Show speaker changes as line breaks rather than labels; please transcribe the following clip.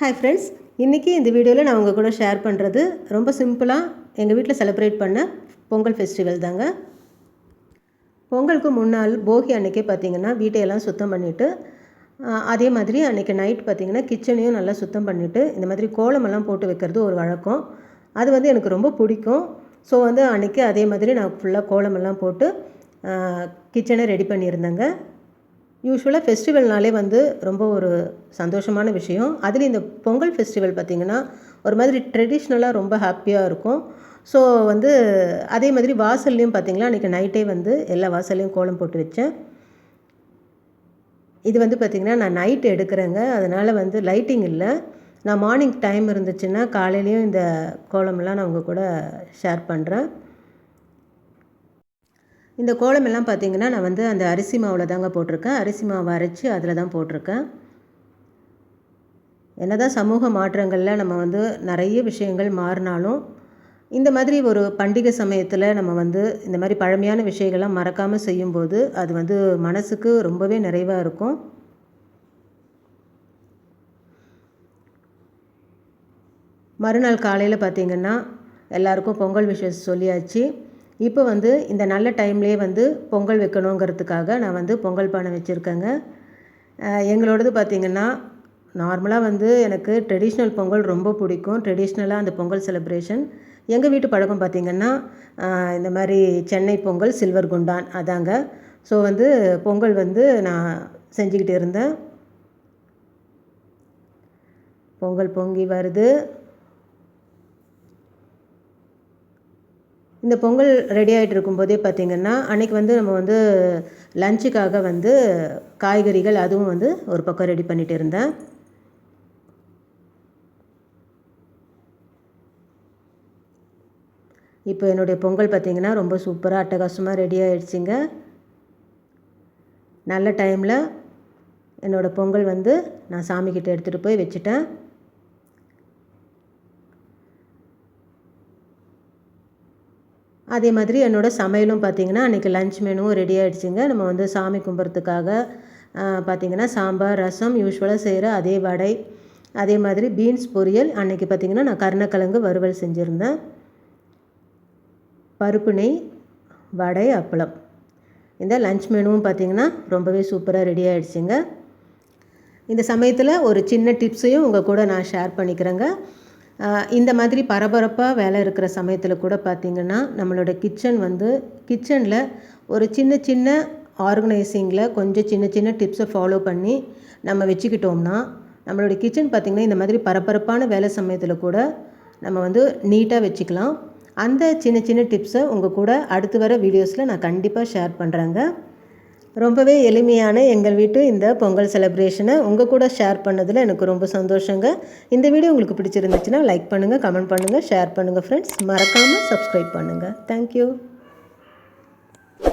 Hi friends இன்றைக்கி இந்த வீடியோவில் நான் உங்கள் கூட ஷேர் பண்ணுறது ரொம்ப சிம்பிளாக எங்கள் வீட்டில் செலிப்ரேட் பண்ண பொங்கல் ஃபெஸ்டிவல் தாங்க. பொங்கலுக்கு முன்னால் போகி அன்றைக்கே பார்த்திங்கன்னா வீட்டையெல்லாம் சுத்தம் பண்ணிவிட்டு அதே மாதிரி அன்றைக்கி நைட் பார்த்திங்கன்னா கிச்சனையும் நல்லா சுத்தம் பண்ணிவிட்டு இந்த மாதிரி கோலமெல்லாம் போட்டு வைக்கிறது ஒரு வழக்கம். அது வந்து எனக்கு ரொம்ப பிடிக்கும். ஸோ வந்து அன்றைக்கி அதே மாதிரி நான் ஃபுல்லாக கோலமெல்லாம் போட்டு கிச்சனை ரெடி பண்ணியிருந்தேங்க. யூஸ்வலாக ஃபெஸ்டிவல்னாலே வந்து ரொம்ப ஒரு சந்தோஷமான விஷயம். அதில் இந்த பொங்கல் ஃபெஸ்டிவல் பார்த்திங்கன்னா ஒரு மாதிரி ட்ரெடிஷ்னலாக ரொம்ப ஹாப்பியாக இருக்கும். ஸோ வந்து அதே மாதிரி வாசல்லையும் பார்த்திங்களா அன்றைக்கி நைட்டே வந்து எல்லா வாசல்லையும் கோலம் போட்டு வச்சேன். இது வந்து பார்த்திங்கன்னா நான் நைட் எடுக்கிறேங்க. அதனால் வந்து லைட்டிங் இல்லை. நான் மார்னிங் டைம் இருந்துச்சுன்னா காலையிலையும் இந்த கோலம்லாம் நான் உங்கள் கூட ஷேர் பண்ணுறேன் இந்த கோலம் எல்லாம் பார்த்திங்கன்னா நான் வந்து அந்த அரிசி மாவில் தாங்க போட்டிருக்கேன். அரிசி மாவு அரைச்சி அதில் தான் போட்டிருக்கேன். என்னதான் சமூக மாற்றங்களில் நம்ம வந்து நிறைய விஷயங்கள் மாறினாலும் இந்த மாதிரி ஒரு பண்டிகை சமயத்தில் நம்ம வந்து இந்த மாதிரி பழமையான விஷயங்கள்லாம் மறக்காமல் செய்யும்போது அது வந்து மனசுக்கு ரொம்பவே நிறைவாக இருக்கும். மறுநாள் காலையில் பார்த்திங்கன்னா எல்லாருக்கும் பொங்கல் விஷயம் சொல்லியாச்சு. இப்போ வந்து இந்த நல்ல டைம்லேயே வந்து பொங்கல் வைக்கணுங்கிறதுக்காக நான் வந்து பொங்கல் பானை வச்சுருக்கேங்க. எங்களோடது பார்த்திங்கன்னா நார்மலாக வந்து எனக்கு ட்ரெடிஷ்னல் பொங்கல் ரொம்ப பிடிக்கும். ட்ரெடிஷ்னலாக அந்த பொங்கல் செலிப்ரேஷன். எங்கள் வீட்டு பழக்கம் பார்த்திங்கன்னா இந்த மாதிரி சென்னை பொங்கல் சில்வர் குண்டான் அதாங்க. ஸோ வந்து பொங்கல் வந்து நான் செஞ்சுக்கிட்டு இருந்தேன். பொங்கல் பொங்கி வருது. இந்த பொங்கல் ரெடி ஆகிட்டு இருக்கும்போதே பார்த்திங்கன்னா அன்றைக்கி வந்து நம்ம வந்து லஞ்சுக்காக வந்து காய்கறிகள் அதுவும் வந்து ஒரு பக்கம் ரெடி பண்ணிகிட்டு இருந்தேன். இப்போ என்னுடைய பொங்கல் பார்த்திங்கன்னா ரொம்ப சூப்பராக அட்டகாசமாக ரெடி ஆகிடுச்சிங்க நல்ல டைமில் என்னோடய பொங்கல் வந்து நான் சாமிக்கிட்ட எடுத்துகிட்டு போய் வச்சுட்டேன். அதே மாதிரி என்னோடய சமையலும் பார்த்திங்கன்னா அன்றைக்கி லஞ்ச் மெனுவும் ரெடி ஆகிடுச்சிங்க நம்ம வந்து சாமி கும்பிட்றதுக்காக பார்த்திங்கன்னா சாம்பார் ரசம் யூஸ்வலாக செய்கிற அதே வடை அதே மாதிரி பீன்ஸ் பொரியல். அன்றைக்கி பார்த்திங்கன்னா நான் கருணக்கிழங்கு வறுவல் செஞ்சுருந்தேன். பருப்பு நெய் வடை அப்பளம். இந்த லஞ்ச் மெனுவும் பார்த்திங்கன்னா ரொம்பவே சூப்பராக ரெடி ஆகிடுச்சிங்க இந்த சமயத்தில் ஒரு சின்ன டிப்ஸையும் உங்கள் கூட நான் ஷேர் பண்ணிக்கிறேங்க. இந்த மாதிரி பரபரப்பாக வேலை இருக்கிற சமயத்தில் கூட பார்த்திங்கன்னா நம்மளோட கிச்சன் வந்து கிச்சனில் ஒரு சின்ன சின்ன ஆர்கனைசிங்கில் கொஞ்சம் சின்ன சின்ன டிப்ஸை ஃபாலோ பண்ணி நம்ம வச்சுக்கிட்டோம்னா நம்மளோட கிச்சன் பார்த்திங்கன்னா இந்த மாதிரி பரபரப்பான வேலை சமயத்தில் கூட நம்ம வந்து நீட்டாக வச்சுக்கலாம். அந்த சின்ன சின்ன டிப்ஸை உங்கள் கூட அடுத்து வர வீடியோஸில் நான் கண்டிப்பாக ஷேர் பண்ணுறேங்க ரொம்பவே எளிமையான எங்கள் வீட்டு இந்த பொங்கல் செலிப்ரேஷனை உங்கள் கூட ஷேர் பண்ணதில் எனக்கு ரொம்ப சந்தோஷங்க. இந்த வீடியோ உங்களுக்கு பிடிச்சிருந்துச்சுன்னா லைக் பண்ணுங்கள் கமெண்ட் பண்ணுங்கள் ஷேர் பண்ணுங்கள் ஃப்ரெண்ட்ஸ் மறக்காமல் சப்ஸ்கிரைப் பண்ணுங்கள் தேங்க்யூ